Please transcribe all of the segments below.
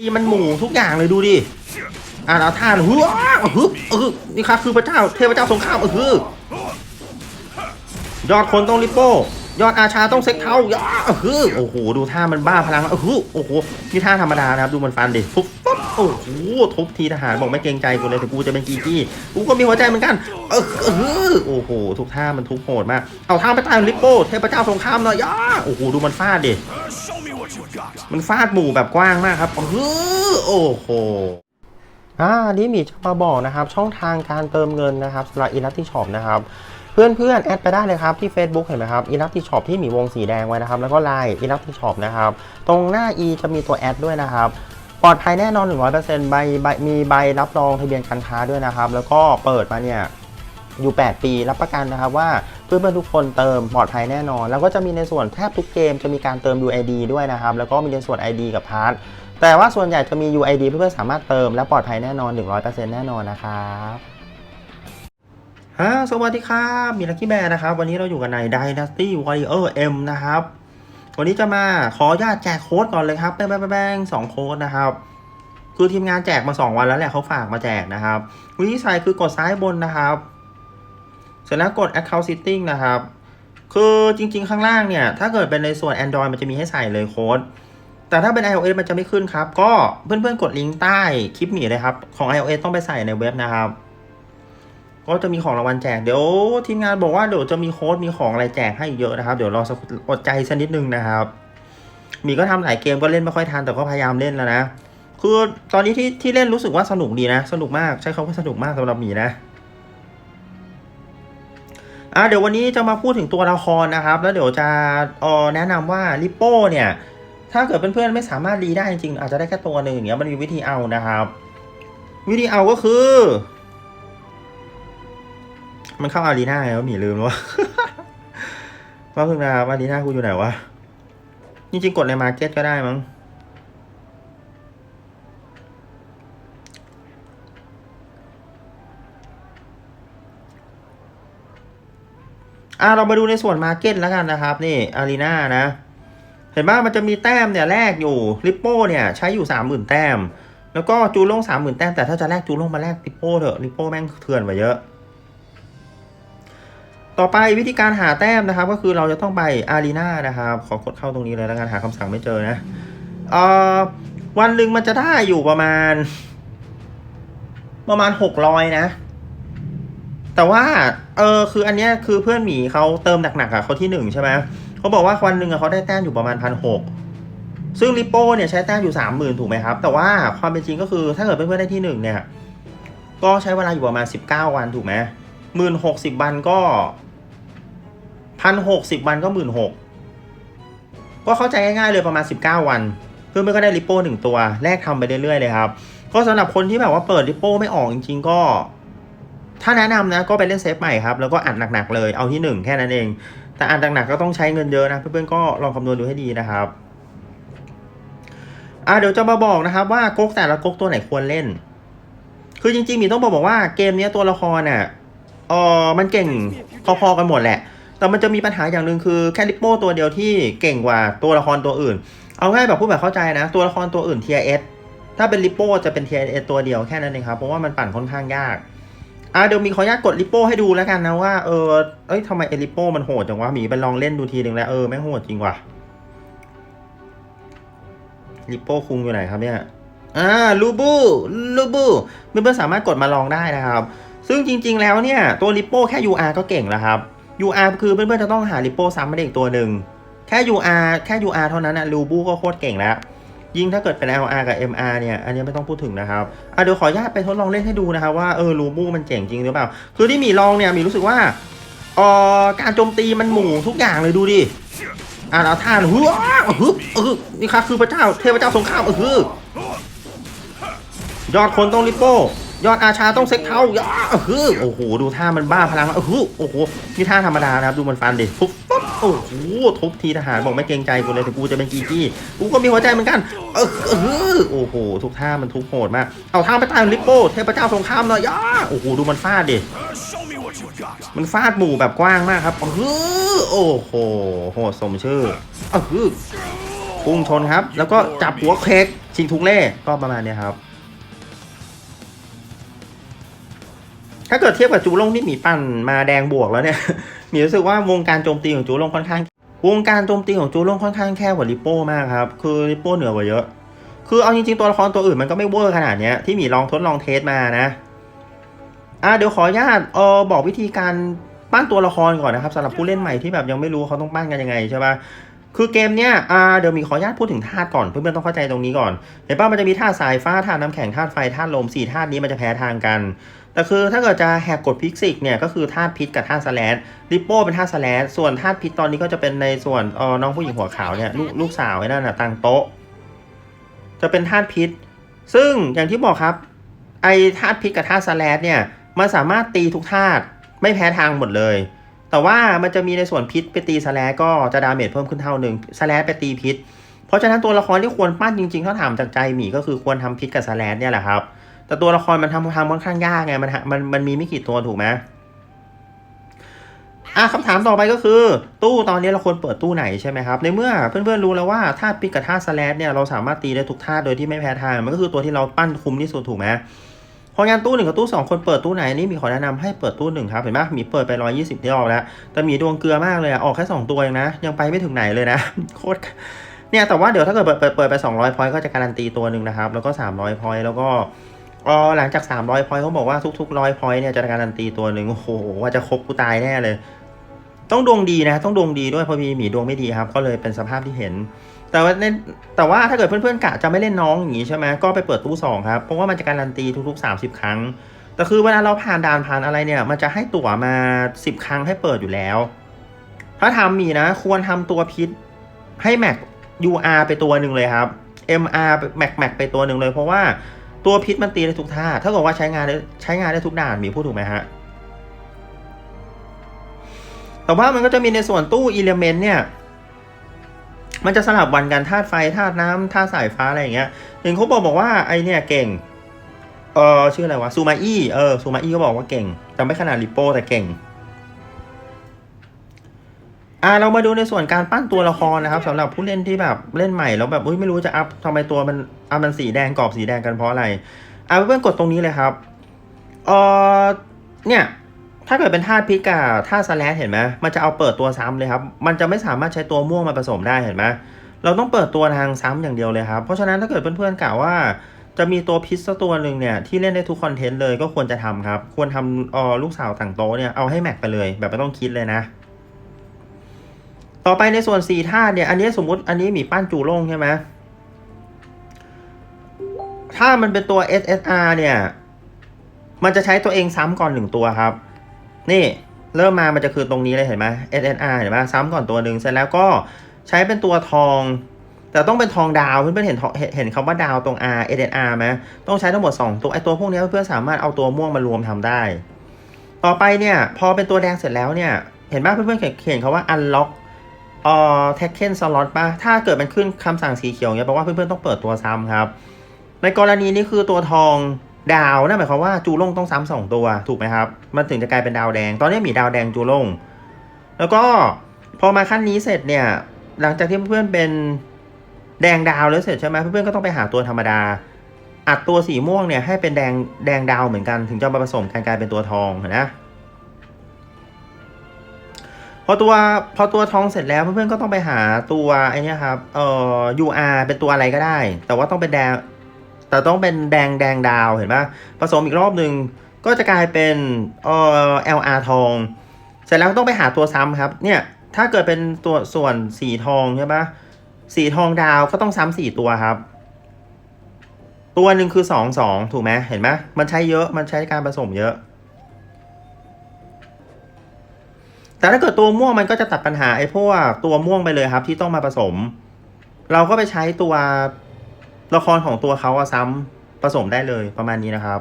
นี่มันหมู่ทุกอย่างเลยดูดิ อ่านเอาท่านฮึฮึเออนี่ค่ะคือพระเจ้าเทพเจ้าสงครามเออยอดคนต้องริปโป้ ยอดอาชาต้องเซ็กเท้ายาเออโอ้โห ดูท่ามันบ้าพลังเออโอ้โห นี่ท่าธรรมดานะครับ ดูมันฟันดิปุ๊บปุ๊บโอ้โห ทุบทีทหารบอกไม่เกรงใจกูเลยแต่กูจะเป็นกีกี้ กูก็มีหัวใจเหมือนกัน เออเอโอ้โห ทุกท่ามันทุบโหดมาก เอาท่าไปตายริปโป้ เทพเจ้าสงครามหน่อยยาโอ้โห ดูมันฟาดดิ มันฟาดหมู่แบบกว้างมากครับเออโอ้โหอ่านี่หมีจะมาบอกนะครับ ช่องทางการเติมเงินนะครับสำหรับอินัตติช็อปนะครับเพื่อนๆแอดไปได้เลยครับที่ Facebook เห็นไหมครับอินัตติช็อปที่หมีวงสีแดงไว้นะครับ แล้วก็ไลน์อินัตติช็อปนะครับ ตรงหน้า e จะมีตัวแอดด้วยนะครับปลอดภัยแน่นอน 100%ใบใบมีใบรับรองทะเบียนการค้าด้วยนะครับ แล้วก็เปิดมาเนี่ยอยู่ 8 ปีรับประกันนะครับว่า เพื่อนๆทุกคนเติมปลอดภัยแน่นอน แล้วก็จะมีในส่วนแทบทุกเกมจะมีการเติม UID ด้วยนะครับ แล้วก็มีในส่วน ID กับพาร์ทแต่ว่าส่วนใหญ่จะมี UID เพื่อนๆสามารถเติมและปลอดภัยแน่นอน 100%แน่นอนนะครับฮะสวัสดีครับมีลักกี้แบร์นะครับ วันนี้เราอยู่กันใน Dynasty Warrior M นะครับ วันนี้จะมาขออนุญาตแจกโค้ดก่อนเลยครับแบงแบงสองโค้ดนะครับ คือทีมงานแจกมา 2 วันแล้วแหละเขาฝากมาแจกนะครับวิธีใส่คือกดซ้ายบนนะครับ เสร็จแล้วกด account setting นะครับ คือจริง ๆ ข้างล่างเนี่ย ถ้าเกิดเป็นในส่วน Android มันจะมีให้ใส่เลยโค้ด แต่ถ้าเป็น iOS มันจะไม่ขึ้นครับ ก็เพื่อนๆ กดลิงก์ใต้คลิปหมีเลยครับ ของ iOS ต้องไปใส่ในเว็บนะครับ ก็จะมีของรางวัลแจก เดี๋ยวทีมงานบอกว่าเดี๋ยวจะมีโค้ดมีของอะไรแจกให้เยอะนะครับ เดี๋ยวรอสักอดใจสักนิดนึงนะครับหมีก็ทำหลายเกมก็เล่นไม่ค่อยทันแต่ก็พยายามเล่นแล้วนะ คือตอนนี้ที่ที่เล่นรู้สึกว่าสนุกดีนะ สนุกมากใช้คำว่าสนุกมากสำหรับหมีนะ อะเดี๋ยววันนี้จะมาพูดถึงตัวละครนะครับ แล้วเดี๋ยวจะเออแนะนำว่าลิปโป้เนี่ย ถ้าเกิดเพื่อนๆไม่สามารถรีได้จริงๆ อาจจะได้แค่ตัวหนึ่งอย่างเงี้ยมันมีวิธีเอานะครับ วิธีเอาก็คือ มันเข้าอารีนาแล้วหมีลืมวะว่าเพิ่งนะอารีนากูอยู่ไหนวะจริงๆกดในมาร์เก็ตก็ได้มั้ง อะเรามาดูในส่วนมาเก็ตแล้วกันนะครับนี่อารีนานะ เห็นว่ามันจะมีแต้มเนี่ยแลกอยู่ริปโป้เนี่ยใช้อยู่สามหมื่นแต้ม แล้วก็จูโล่งสามหมื่นแต้มแต่ถ้าจะแลกจูโล่งมาแลกริปโป้เถอะริปโป้แม่งเถื่อนกว่าเยอะ ต่อไปวิธีการหาแต้มนะครับ ก็คือเราจะต้องไปอารีนานะครับ ขอกดเข้าตรงนี้เลยแล้วกันหาคำสั่งไม่เจอนะเอ่อวันหนึ่งมันจะได้อยู่ประมาณ ประมาณหกร้อยนะ แต่ว่าเออคืออันเนี้ยคือเพื่อนหมีเขาเติมหนักๆอะเขาที่หนึ่งใช่ไหมเขาบอกว่าวันหนึ่งอะเขาได้แต้มอยู่ประมาณพันหกซึ่งริปโป้เนี่ยใช้แต้มอยู่สามหมื่นถูกไหมครับ แต่ว่าความเป็นจริงก็คือถ้าเกิดเพื่อนๆได้ที่หนึ่งเนี่ยก็ใช้เวลาอยู่ประมาณสิบเก้าวันถูกไหมหมื่นหกสิบวันก็พันหกสิบวันก็หมื่นหกก็เข้าใจง่ายๆเลยประมาณสิบเก้าวัน เพื่อนๆก็ได้ริปโป้หนึ่งตัวแลกทำไปเรื่อยๆเลยครับ ก็สำหรับคนที่แบบว่าเปิดริปโป้ไม่ออกจริงๆก็ ถ้าแนะนำนะก็ไปเล่นเซฟใหม่ครับแล้วก็อัดหนักๆเลยเอาที่หนึ่งแค่นั้นเอง แต่อัดหนักๆก็ต้องใช้เงินเยอะนะ เพื่อนๆก็ลองคำนวณดูให้ดีนะครับอ่าเดี๋ยวจะมาบอกนะครับว่าก๊กแต่ละก๊กตัวไหนควรเล่น คือจริงๆมีต้องบอกบอกว่าเกมนี้ตัวละครน่ะเออมันเก่งพอๆกันหมดแหละ แต่มันจะมีปัญหาอย่างหนึ่งคือแค่ลิปโป้ตัวเดียวที่เก่งกว่าตัวละครตัวอื่น เอาง่ายแบบพูดแบบเข้าใจนะ ตัวละครตัวอื่น tier S ถ้าเป็นลิปโป้จะเป็น tier S ตัวเดียวแค่นั้นเองครับ เพราะว่ามันปั่นค่อนข้างยาก อะเดี๋ยวมีขออนุญาตกดลิปโป้ให้ดูแล้วกันนะว่าเออเอ้ยทำไมเอลิโป้มันโหดจังวะหมีไปลองเล่นดูทีหนึ่งแล้วเออแม่งโหดจริงว่ะลิปโป้คุงอยู่ไหนครับเนี่ยอ่าลูบูลูบูเพื่อนๆสามารถกดมาลองได้นะครับ ซึ่งจริง ๆ แล้วเนี่ยตัวลิปโป้แค่ UR ก็เก่งแล้วครับ UR คือเพื่อนๆจะต้องหาลิปโป้ซ้ำมาได้อีกตัวหนึ่งแค่ UR แค่ UR เท่านั้นนะลูบูก็โคตรเก่งแล้ว ยิ่งถ้าเกิดเป็น LR กับ MR เนี่ยอันนี้ไม่ต้องพูดถึงนะครับอะเดี๋ยวขออนุญาตไปทดลองเล่นให้ดูนะครับว่าเออลูบูมันเจ๋งจริงหรือเปล่า คือที่มีลองเนี่ยมีรู้สึกว่าเอ่อการโจมตีมันหมู่ทุกอย่างเลยดูดิอะเอาท่านฮึฮึเออนี่ค่ะคือพระเจ้าเทพเจ้าสงครามเออยอดคนต้องริปโป้ยอดอาชาต้องเซ็กเท้าเออโอ้โหดูท่ามันบ้าพลังเออโอ้โหนี่ท่าธรรมดานะครับดูมันฟันดิปุ๊บ โอ้โหทุบทีทหารบอกไม่เกรงใจกูเลยแต่กูจะเป็นกีกี้กูก็มีหัวใจเหมือนกัน เออเออโอ้โหทุกท่ามันทุบโหดมาก เอาท่าไปตายริปโป้เทพเจ้าสงครามหน่อยยาโอ้โหดูมันฟาดดิ Uh, show me what you got. มันฟาดหมู่แบบกว้างมากครับเออโอ้โหโหดสมชื่อเออพุ่งชนครับ แล้วก็จับหัวเคกชิงทุกเล่ก็ประมาณนี้ครับาเกิดเทียบกับจูลงที่หมีปั่นมาแดงบวกแล้วเนี่ยหมีรู้สึกว่าวงการโจมตีของจูลงค่อนข้าง วงการโจมตีของจูลงค่อนข้างแคบกว่าลิโป้มากครับ คือลิโป้เหนือกว่าเยอะ คือเอาจริงๆตัวละครตัวอื่นมันก็ไม่เวอร์ขนาดเนี้ยที่หมีลองทดลองเทสมานะอะเดี๋ยวขออนุญาตเออบอกวิธีการปั้นตัวละครก่อนนะครับสำหรับผู้เล่นใหม่ที่แบบยังไม่รู้เขาต้องปั้นกันยังไงใช่ปะ คือเกมเนี้ยอ่าเดี๋ยวมีขออนุญาตพูดถึงธาตุก่อนเพื่อนๆต้องเข้าใจตรงนี้ก่อนเห็นป่ะมันจะมีธาตุสายฟ้าธาตุน้ำแข็งธาตุไฟธาตุลมสี่ธาตุนี้มันจะแพ้ทางกันแต่คือถ้าเกิดจะแหกกฎฟิสิกส์เนี่ยก็คือธาตุพิษกับธาตุสแลดริปโป้เป็นธาตุสแลดส่วนธาตุพิษตอนนี้ก็จะเป็นในส่วนออน้องผู้หญิงหัวขาวเนี่ยลูกลูกสาวไอ้นั่นน่ะตังโต๊ะ จะเป็นธาตุพิษ ซึ่งอย่างที่บอกครับ ไอธาตุพิษกับธาตุสแลดเนี่ยมันสามารถตีทุกธาตุไม่แพ้ทางหมดเลย แต่ว่ามันจะมีในส่วนพิษไปตีสแลก็จะดาเมจเพิ่มขึ้นเท่าหนึ่งสแลไปตีพิษ เพราะฉะนั้นตัวละครที่ควรปั้นจริงๆถ้าถามจากใจหมีก็คือควรทำพิษกับสแลเนี่ยแหละครับ แต่ตัวละครมันทำทำค่อนข้างยากไงมันมันมันมีไม่กี่ตัวถูกไหมอะคำถามต่อไปก็คือ ตู้ตอนนี้เราควรเปิดตู้ไหนใช่ไหมครับในเมื่อเพื่อนๆรู้แล้วว่าธาตุพิษกับธาตุสแลดเนี่ยเราสามารถตีได้ทุกธาตุโดยที่ไม่แพ้ทางมันก็คือตัวที่เราปั้นคุมที่สุดถูกไหม พราะงั้นตู้หนึ่งกับตู้สองคนเปิดตู้ไหนนี่มีขอแนะนำให้เปิดตู้หนึ่งครับเห็นไหมมีเปิดไปร้อยี่สิบที่ออกแล้ว แต่มีดวงเกลือมากเลยอออกแค่สองตัวเองนะ ยังไปไม่ถึงไหนเลยนะโคตรเนี่ยแต่ว่าเดี๋ยวถ้าเกิดเปิดเปิดเปิดไปสองร้อยพอยต์ก็จะการันตีตัวหนึ่งนะครับแล้วก็สามร้อยพอยต์แล้วก็ออหลังจากสามร้อยพอยต์เขาบอกว่าทุกๆร้อยพอยต์เนี่ยจะการันตีตัวหนึ่งโอ้โหว่าจะครบกูตายแน่เลย ต้องดวงดีนะ ต้องดวงดีด้วยเพราะมีหมีดวงไม่ดีครับ ก็เลยเป็นสภาพที่เห็น แต่ว่าในแต่ว่าถ้าเกิดเพื่อนๆกะจะไม่เล่นน้องอย่างนี้ใช่ไหมก็ไปเปิดตู้สองครับเพราะว่ามันจะการันตีทุกๆ 30 ครั้ง แต่คือเวลาเราผ่านด่านผ่านอะไรเนี่ย มันจะให้ตั๋วมา 10 ครั้งให้เปิดอยู่แล้ว ถ้าทำมีนะ ควรทำตัวพิษให้แม็ก UR ไปตัวหนึ่งเลยครับ MR แม็กแม็กไปตัวหนึ่งเลย เพราะว่าตัวพิษมันตีได้ทุกท่าถ้าเกิดว่าใช้งานได้ใช้งานได้ทุกด่านมีพูดถูกไหมฮะแต่ว่ามันก็จะมีในส่วนตู้อิเลเมนต์เนี่ย มันจะสลับวันกันธาตุไฟธาตุน้ำธาตุสายฟ้าอะไรอย่างเงี้ยเห็นเขาบอกบอกว่าไอเนี่ยเก่ง เออชื่ออะไรวะซูมาอี้เออซูมาอี้ก็บอกว่าเก่งแต่ไม่ขนาดริปโป้แต่เก่งอ่าเรามาดูในส่วนการปั้นตัวละครนะครับสำหรับผู้เล่นที่แบบเล่นใหม่แล้วแบบอุ้ยไม่รู้จะอัพทำไมตัวมันอะมันสีแดงกรอบสีแดงกันเพราะอะไรอ่าเพื่อนกดตรงนี้เลยครับเออเนี่ย ถ้าเกิดเป็นธาตุพิษกับธาตุสแลชเห็นไหมมันจะเอาเปิดตัวซ้ำเลยครับ มันจะไม่สามารถใช้ตัวม่วงมาผสมได้เห็นไหมเราต้องเปิดตัวทางซ้ำอย่างเดียวเลยครับ เพราะฉะนั้นถ้าเกิดเพื่อนๆกล่าวว่า จะมีตัวพิษสักตัวหนึ่งเนี่ยที่เล่นได้ทุกคอนเทนต์เลยก็ควรจะทำครับ ควรทำออลูกสาวต่างโต๊ะเนี่ยเอาให้แม็กไปเลย แบบไม่ต้องคิดเลยนะ ต่อไปในส่วนสี่ธาตุเนี่ยอันนี้สมมุติอันนี้มีปั้นจูโล่งใช่ไหมถ้ามันเป็นตัว SSR เนี่ย มันจะใช้ตัวเองซ้ำก่อนหนึ่งตัวครับ นี่เริ่มมามันจะคือตรงนี้เลยเห็นไหม SSR เห็นไหมซ้ำก่อนตัวหนึ่งเสร็จแล้วก็ใช้เป็นตัวทอง แต่ต้องเป็นทองดาวเพื่อนๆเห็นเห็นเห็นคำว่าดาวตรง R SSR ไหมต้องใช้ทั้งหมด 2 ตัวไอตัวพวกนี้เพื่อนๆสามารถเอาตัวม่วงมารวมทำได้ ต่อไปเนี่ยพอเป็นตัวแดงเสร็จแล้วเนี่ยเห็นป่ะเพื่อนๆเขียนเขียนคาว่า unlock เอ่อ taken slot ป่ะถ้าเกิดมันขึ้นคำสั่งสีเขียวเนี่ยแปลว่าเพื่อนๆต้องเปิดตัวซ้ำครับ ในกรณีนี้คือตัวทอง ดาวนั่นหมายความว่าจูล่งต้องซ้ำสองตัวถูกไหมครับ มันถึงจะกลายเป็นดาวแดง ตอนนี้มีดาวแดงจูล่ง แล้วก็พอมาขั้นนี้เสร็จเนี่ย หลังจากที่เพื่อนเป็นแดงดาวแล้วเสร็จใช่ไหมเพื่อนๆก็ต้องไปหาตัวธรรมดา อัดตัวสีม่วงเนี่ยให้เป็นแดงแดงดาวเหมือนกันถึงจะมาผสมกันกลายเป็นตัวทองเห็นนะพอตัวพอตัวทองเสร็จแล้วเพื่อนๆก็ต้องไปหาตัวไอ้นี่ครับเอ่อ UR เป็นตัวอะไรก็ได้ แต่ว่าต้องเป็นแดง แต่ต้องเป็นแดงแดงดาวเห็นปะผสมอีกรอบหนึ่งก็จะกลายเป็นเอ่อ LR ทอง เสร็จแล้วต้องไปหาตัวซ้ำครับ เนี่ยถ้าเกิดเป็นตัวส่วนสีทองใช่ปะสีทองดาวก็ต้องซ้ำสี่ตัวครับ ตัวหนึ่งคือสองสองถูกไหมเห็นไหมมันใช้เยอะมันใช้การผสมเยอะ แต่ถ้าเกิดตัวม่วงมันก็จะตัดปัญหาไอ้พวกตัวม่วงไปเลยครับ ที่ต้องมาผสม เราก็ไปใช้ตัว ละครของตัวเขาอะซ้ำผสมได้เลยประมาณนี้นะครับ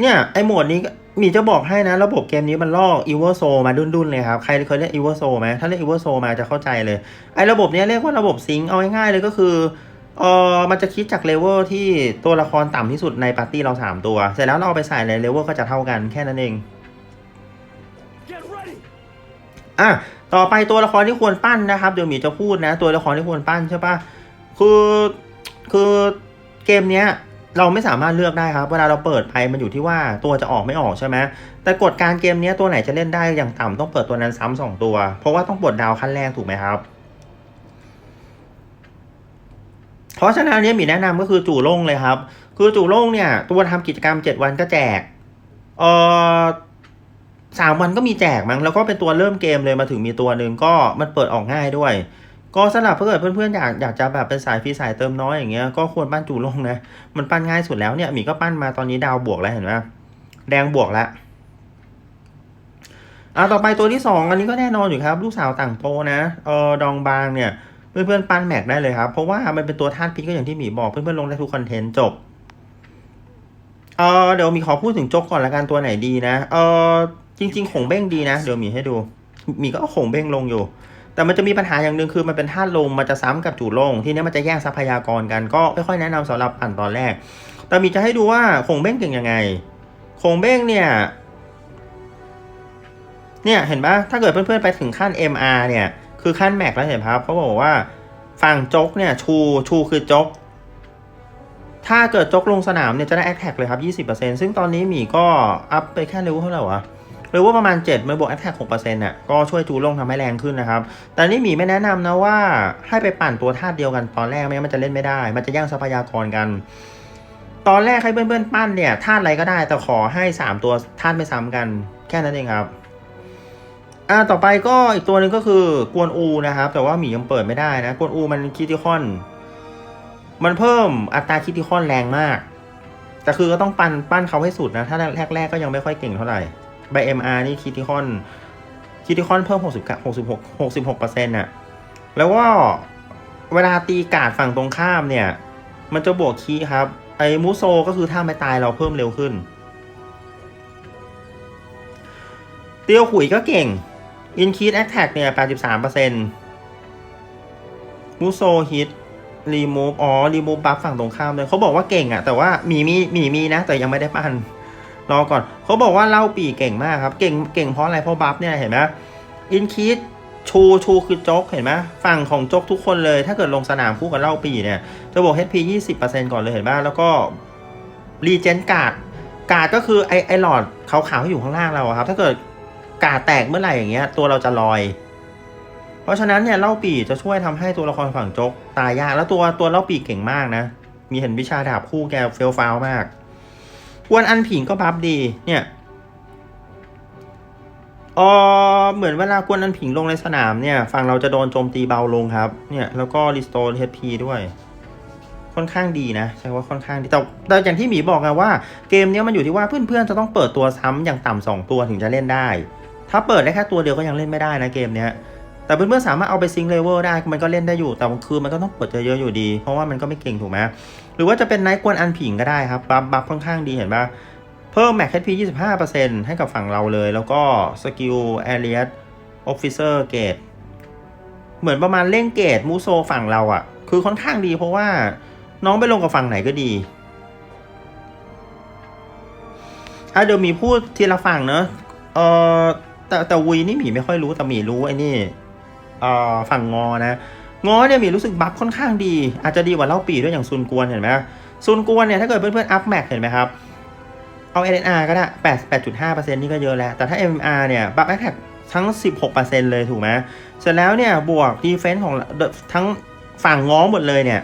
เนี่ย ไอโหมดนี้มีจะบอกให้นะ ระบบเกมนี้มันลอกอีเวอร์โซมาดุนๆเลยครับ ใครเคยเล่นอีเวอร์โซไหมถ้าเล่นอีเวอร์โซมาจะเข้าใจเลย ไอระบบเนี้ยเรียกว่าระบบซิงเอาง่ายๆเลยก็คือเออมันจะคิดจากเลเวลที่ตัวละครต่ำที่สุดในปาร์ตี้เราสามตัว เสร็จแล้วเราเอาไปใส่ในเลเวลก็จะเท่ากันแค่นั้นเอง อะต่อไปตัวละครที่ควรปั้นนะครับ เดี๋ยวหมีจะพูดนะ ตัวละครที่ควรปั้นใช่ปะคือคือเกมเนี้ยเราไม่สามารถเลือกได้ครับ เวลาเราเปิดไปมันอยู่ที่ว่าตัวจะออกไม่ออกใช่ไหมแต่กฎการเกมนี้ตัวไหนจะเล่นได้อย่างต่ำต้องเปิดตัวนั้นซ้ำสองตัว เพราะว่าต้องปลดดาวขั้นแรกถูกไหมครับ เพราะฉะนั้นนี้หมีแนะนำก็คือจู่โล่งเลยครับ คือจู่โล่งเนี่ย ตัวทำกิจกรรม 7 วันก็แจก เออ สามวันก็มีแจกมั้งแล้วก็เป็นตัวเริ่มเกมเลยมาถึงมีตัวหนึ่งก็มันเปิดออกง่ายด้วย ก็สำหรับถ้าเกิดเพื่อนๆอยากอยากจะแบบเป็นสายฟรีสายเติมน้อยอย่างเงี้ยก็ควรปั้นจูลงนะ มันปั้นง่ายสุดแล้วเนี่ยหมีก็ปั้นมาตอนนี้ดาวบวกแล้วเห็นไหมแดงบวกแล้วอ่าต่อไปตัวที่สองอันนี้ก็แน่นอนอยู่ครับ ลูกสาวต่างโตนะเออดองบางเนี่ยเพื่อนๆปั้นแม็กได้เลยครับ เพราะว่ามันเป็นตัวธาตุพิษก็อย่างที่หมีบอกเพื่อนๆลงได้ทุกคอนเทนต์จบเออเดี๋ยวมีขอพูดถึงจกก่อนละกันตัวไหนดีนะเออ จริงๆขงเบ้งดีนะ เดี๋ยวหมีให้ดูหมีก็เอาขงเบ้งลงอยู่ แต่มันจะมีปัญหาอย่างหนึ่งคือมันเป็นธาตุลมมันจะซ้ำกับจู่โล่งที่นี้มันจะแย่งทรัพยากรกันก็ไม่ค่อยแนะนำสำหรับปั่นตอนแรก แต่หมีจะให้ดูว่าขงเบ้งเก่งยังไงขงเบ้งเนี่ย เนี่ยเห็นปะถ้าเกิดเพื่อนๆไปถึงขั้น MR เนี่ย คือขั้นแม็กแล้วเห็นครับเขาบอกว่าฝั่งจกเนี่ยชูชูคือจกถ้าเกิดจกลงสนามเนี่ยจะได้แอคแท็กเลยครับ 20%ซึ่งตอนนี้หมีก็อัพไปแค่เลเวลเท่าไหร่วะ เลเวลประมาณ7มันบวกแอคแท็ก6%น่ะก็ช่วยจูลงทำให้แรงขึ้นนะครับ แต่นี่หมีไม่แนะนำนะว่าให้ไปปั่นตัวธาตุเดียวกันตอนแรกไม่งั้นมันจะเล่นไม่ได้ มันจะแย่งทรัพยากรกัน ตอนแรกให้เพื่อนๆปั้นเนี่ยธาตุอะไรก็ได้ แต่ขอให้ 3 ตัวธาตุไม่ซ้ำกันแค่นั้นเองครับอ่าต่อไปก็อีกตัวหนึ่งก็คือกวนอูนะครับ แต่ว่าหมียังเปิดไม่ได้นะ กวนอูมันคิติคอน มันเพิ่มอัตราคิติคอนแรงมาก แต่คือก็ต้องปั้นปั้นเขาให้สุดนะ ถ้าแรกๆก็ยังไม่ค่อยเก่งเท่าไหร่ ใบ MR นี่คิติคอนคิติคอนเพิ่ม 60 66 66เปอร์เซ็นต์น่ะแล้วก็เวลาตีกาดฝั่งตรงข้ามเนี่ย มันจะบวกคีย์ครับ ไอ้มูโซก็คือถ้าไม่ตายเราเพิ่มเร็วขึ้น เตียวขุยก็เก่งอินคีดแอคแท็กเนี่ย83%มูโซฮิตรีมูฟอ๋อรีมูฟบัฟฝั่งตรงข้ามเลยเขาบอกว่าเก่งอะแต่ว่ามีมีมีมีนะ แต่ยังไม่ได้ปั้น รอก่อนเขาบอกว่าเล่าปีเก่งมากครับ เก่งเก่งเพราะอะไรเพราะบัฟเนี่ยเห็นไหมอินคีดชูชูคือโจ๊กเห็นไหมฝั่งของโจ๊กทุกคนเลย ถ้าเกิดลงสนามคู่กับเล่าปีเนี่ยจะบวก HP 20%ก่อนเลยเห็นไหมแล้วก็รีเจนการ์ดการ์ดก็คือไอไอหลอดขาวๆที่อยู่ข้างล่างเราครับ ถ้าเกิดกาแตกเมื่อไหร่อย่างเงี้ย ตัวเราจะลอย เพราะฉะนั้นเนี่ยเล่าปีจะช่วยทำให้ตัวละครฝั่งจกตายยากแล้วตัวตัวเล่าปีเก่งมากนะ มีเห็นวิชาดาบคู่แกเฟลฟาวมาก กวนอันผิงก็บัฟดี เนี่ยเออเหมือนเวลากวนอันผิงลงในสนามเนี่ย ฝั่งเราจะโดนโจมตีเบาลงครับ เนี่ย แล้วก็รีสโตร์เฮพีด้วย ค่อนข้างดีนะ ใช่ว่าค่อนข้างดี แต่แต่อย่างที่หมีบอกไงว่าเกมเนี้ยมันอยู่ที่ว่าเพื่อนๆจะต้องเปิดตัวซ้ำอย่างต่ำสองตัวถึงจะเล่นได้ ถ้าเปิดได้แค่ตัวเดียวก็ยังเล่นไม่ได้นะเกมเนี้ย แต่เพื่อนๆสามารถเอาไปซิงเลเวลได้มันก็เล่นได้อยู่แต่คือมันก็ต้องปิดเยอะๆอยู่ดี เพราะว่ามันก็ไม่เก่งถูกไหมหรือว่าจะเป็นไนท์กวนอันผิงก็ได้ครับบัฟบัฟค่อนข้างดีเห็นปะเพิ่มแม็กแคทพี25%ให้กับฝั่งเราเลย แล้วก็สกิลแอเรียสออฟฟิเซอร์เกตเหมือนประมาณเล่งเกตมูโซฝั่งเราอะ่ะ คือค่อนข้างดีเพราะว่าน้องไปลงกับฝั่งไหนก็ดีอะเดี๋ยวมีพูดทีละฝั่งเนอะเออแต่แต่วุยนี่หมีไม่ค่อยรู้แต่หมีรู้ไอ้นี่ ฝั่งงอนะงอเนี่ยมีรู้สึกบัฟค่อนข้างดี อาจจะดีกว่าเล่าปีด้วยอย่างซุนกวนเห็นไหมซุนกวนเนี่ยถ้าเกิดเพื่อนๆอัพแม็กเห็นไหมครับ เอา LNR ก็ได้8 8.5%นี่ก็เยอะแล้ว แต่ถ้า MR เนี่ยบัฟแอคแท็กทั้ง16%เปอร์เซ็นต์เลยถูกไหมเสร็จแล้วเนี่ยบวกดีเฟนส์ของทั้งฝั่งง้อหมดเลยเนี่ย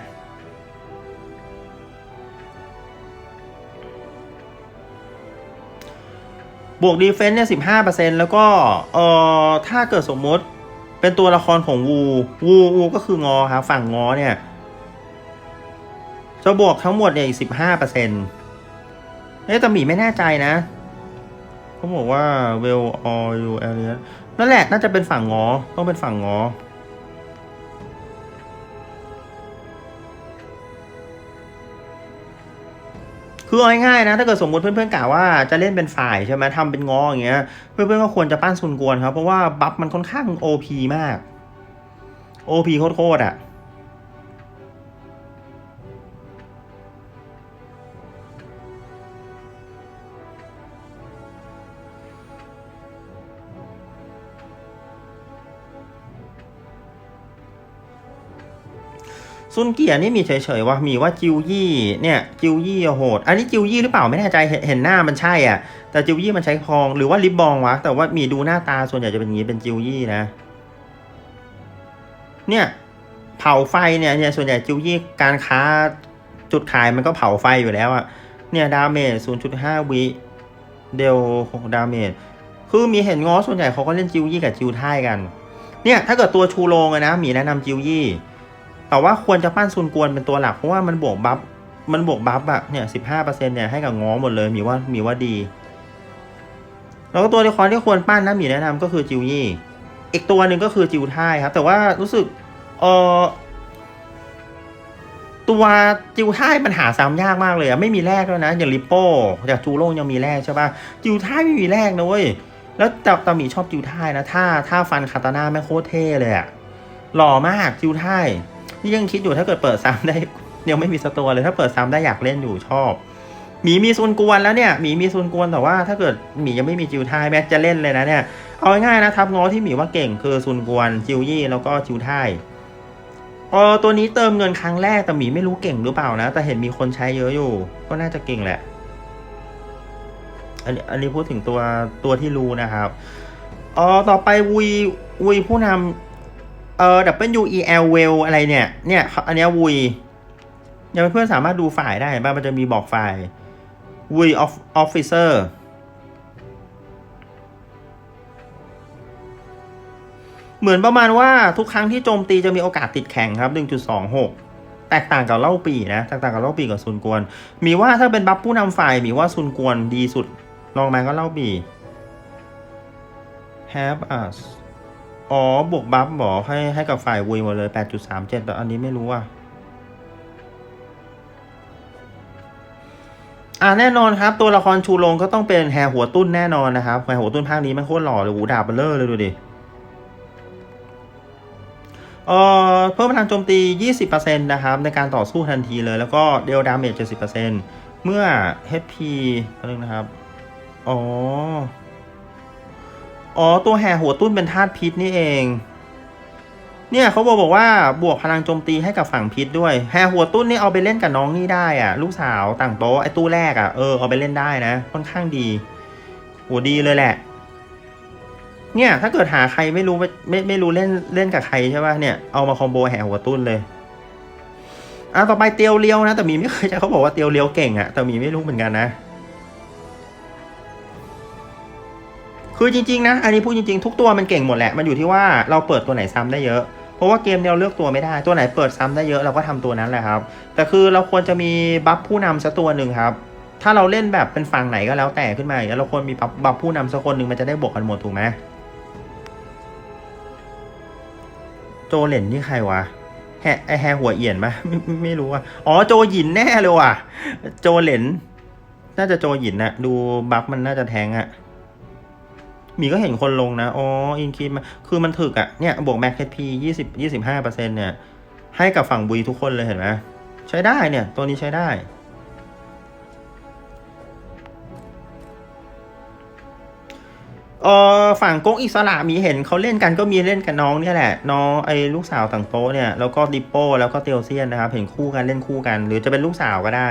บวกดีเฟนส์เนี่ยสิบห้าเปอร์เซ็นต์แล้วก็เอ่อถ้าเกิดสมมติ เป็นตัวละครของวูวูวูก็คืองอครับฝั่งงอเนี่ยจะบวกทั้งหมดเนี่ยอีกสิบห้าเปอร์เซ็นต์เอ๊ะแต่หมีไม่แน่ใจนะเขาบอกว่า well all you area นั่นแหละน่าจะเป็นฝั่งงอต้องเป็นฝั่งงอ คือเอาง่ายๆนะ ถ้าเกิดสมมติเพื่อนๆกล่าวว่าจะเล่นเป็นฝ่ายใช่ไหมทำเป็นงออย่างเงี้ย เพื่อนๆก็ควรจะปั้นซุนกวนครับ เพราะว่าบัฟมันค่อนข้างโอพีมากโอพีโคตรๆอะ ซุนเกียร์นี่มีเฉยๆว่ามีว่าจิวยี่เนี่ยจิวยี่โหด อันนี้จิวยี่หรือเปล่าไม่แน่ใจเห็นเห็นหน้ามันใช่อะ แต่จิวยี่มันใช้คองหรือว่าลิบบองวะ แต่ว่ามีดูหน้าตาส่วนใหญ่จะเป็นอย่างนี้เป็นจิวยี่นะ เนี่ยเผาไฟเนี่ยเนี่ยส่วนใหญ่จิวยี่การค้าจุดขายมันก็เผาไฟอยู่แล้วอะเนี่ยดาเมจ0.5วิเดลดาเมจคือมีเห็นง้อส่วนใหญ่เขาก็เล่นจิวยี่กับจิวไทยกัน เนี่ยถ้าเกิดตัวชูโรงนะมีแนะนำจิวยี่ แต่ว่าควรจะปั้นซุนกวนเป็นตัวหลักเพราะว่ามันบวกบัฟมันบวกบัฟอะเนี่ยสิบห้าเปอร์เซ็นเนี่ยให้กับง้อหมดเลยมีว่ามีว่าดี แล้วก็ตัวละครที่ควรปั้นนะหมีแนะนำก็คือจิวยี่อีกตัวหนึ่งก็คือจิวท่ายครับ แต่ว่ารู้สึกเออตัวจิวท่ายมันหาซ้ำยากมากเลยอะไม่มีแรกแล้วยนะ อย่างลิปโป้จากจูโร่ยังมีแรกใช่ปะจิวท่ายไม่มีแรกนะเว้ยแล้วแต่ตาหมีชอบจิวท่ายนะถ้าถ้าฟันคาตาน่าแม่โคตรเท่เลยอะหล่อมากจิวท่าย นี่ยังคิดอยู่ถ้าเกิดเปิดซ้ำได้ยังไม่มีสตัวเลยถ้าเปิดซ้ำได้อยากเล่นอยู่ชอบหมีมีซุนกวนแล้วเนี่ยหมีมีซุนกวนแต่ว่าถ้าเกิดหมียังไม่มีจิวทายแม็กจะเล่นเลยนะเนี่ยเอาง่ายๆนะทับง้อที่หมีว่าเก่งคือซุนกวนจิวยี่แล้วก็จิวไทยเออตัวนี้เติมเงินครั้งแรกแต่หมีไม่รู้เก่งหรือเปล่านะ แต่เห็นมีคนใช้เยอะอยู่ ก็น่าจะเก่งแหละ อันนี้อันนี้พูดถึงตัวตัวที่รู้นะครับเออต่อไปวุยวุยผู้นำ เอ่อ WEL well อะไรเนี่ย เนี่ย อันนี้วุยยังเพื่อนสามารถดูฝ่ายได้เห็นป่ะมันจะมีบอกฝ่ายวุยออฟฟิเซอร์เหมือนประมาณว่าทุกครั้งที่โจมตีจะมีโอกาสติดแข่งครับ 1.26 แตกต่างกับเล่าปีนะ แตกต่างกับเล่าปีกับซุนกวน มีว่าถ้าเป็นบัฟผู้นำฝ่ายมีว่าซุนกวนดีสุดลองมาก็เล่าปี have us อ๋อบวกบัฟบอกให้ให้กับฝ่ายวุยหมดเลย8.37แต่อันนี้ไม่รู้อะอ่าแน่นอนครับ ตัวละครชูโรงก็ต้องเป็นแฮหัวตุ้นแน่นอนนะครับแฮหัวตุ้นภาคนี้มันโคตรหล่อเลยหูดาบเบลเลอร์เลยดูดิเอ่อเพิ่มพลังโจมตี 20%นะครับในการต่อสู้ทันทีเลย แล้วก็เดลดาเมจ70%เมื่อ HP ก็นึงนะครับ อ๋อ อ๋อ ตัวแห่หัวตุ้นเป็นธาตุพิษนี่เอง เนี่ยเขาบอกบอกว่าบวกพลังโจมตีให้กับฝั่งพิษด้วย แห่หัวตุ้นนี่เอาไปเล่นกับน้องนี่ได้อะ ลูกสาวต่างโต๊ะไอ้ตู้แรกอะ เออเอาไปเล่นได้นะ ค่อนข้างดีโหดีเลยแหละ เนี่ย ถ้าเกิดหาใครไม่รู้ไม่ไม่ไม่รู้เล่นเล่นกับใครใช่ป่ะเนี่ยเอามาคอมโบแห่หัวตุ้นเลยอะต่อไปเตียวเลียวนะแต่หมีไม่เคยใช้เขาบอกว่าเตียวเลียวเก่งอะแต่หมีไม่รู้เหมือนกันนะ คือจริงๆนะอันนี้พูดจริงๆทุกตัวมันเก่งหมดแหละมันอยู่ที่ว่าเราเปิดตัวไหนซ้ำได้เยอะเพราะว่าเกมเราเลือกตัวไม่ได้ตัวไหนเปิดซ้ำได้เยอะเราก็ทำตัวนั้นแหละครับ แต่คือเราควรจะมีบัฟผู้นำสักตัวหนึ่งครับถ้าเราเล่นแบบเป็นฝั่งไหนก็แล้วแต่ขึ้นมาอย่างเงี้ยเราควรมีบัฟบัฟผู้นำสักคนหนึ่งมันจะได้บวกกันหมดถูกไหมโจเหลนนี่ใครวะแฮไอแฮหัวเอียนปะไม่ไม่ไม่รู้อะอ๋อโจหยินแน่เลยว่ะ โจเหลนน่าจะโจหยินนะดูบัฟมันน่าจะแทงอะ มีก็เห็นคนลงนะ อ๋อ อินคิดมาคือมันถึกอะเนี่ย บวกแม็กเคพียี่สิบยี่สิบห้าเปอร์เซ็นเนี่ย ให้กับฝั่งบุยทุกคนเลยเห็นไหมใช้ได้เนี่ย ตัวนี้ใช้ได้ เออฝั่งก๊กอิสระมีเห็นเขาเล่นกันก็มีเล่นกับน้องเนี่ยแหละ น้องไอ้ลูกสาวต่างโต๊ะเนี่ย แล้วก็ดิปโป้แล้วก็เตียวเซียนนะครับ เห็นคู่กันเล่นคู่กัน หรือจะเป็นลูกสาวก็ได้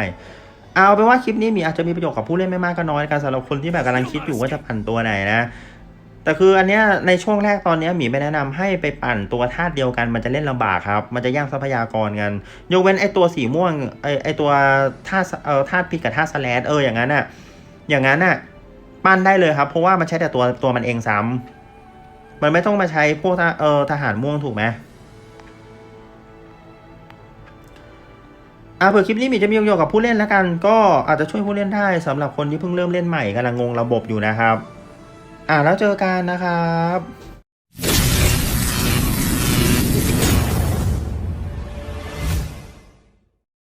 เอาเป็นว่าคลิปนี้มีอาจจะมีประโยชน์กับผู้เล่นไม่มากก็น้อยกันสำหรับคนที่แบบกำลังคิดอยู่ว่าจะปั่นตัวไหนนะ แต่คืออันเนี้ยในช่วงแรกตอนเนี้ยหมีไม่แนะนำให้ไปปั่นตัวธาตุเดียวกันมันจะเล่นลำบากครับ มันจะย่างทรัพยากรกันยกเว้นไอตัวสีม่วงไอไอตัวธาตุเอ่อธาตุพิษกับธาตุสแลดเอออย่างนั้นอะอย่างนั้นอะปั้นได้เลยครับ เพราะว่ามันใช้แต่ตัวตัวมันเองซ้ำมันไม่ต้องมาใช้พวกเออทหารม่วงถูกไหมอ่าเผื่อคลิปนี้มีจะมีประโยชน์กับผู้เล่นแล้วกัน ก็อาจจะช่วยผู้เล่นได้สำหรับคนที่เพิ่งเริ่มเล่นใหม่กำลังงงระบบอยู่นะครับ อ่าแล้วเจอกันนะครับ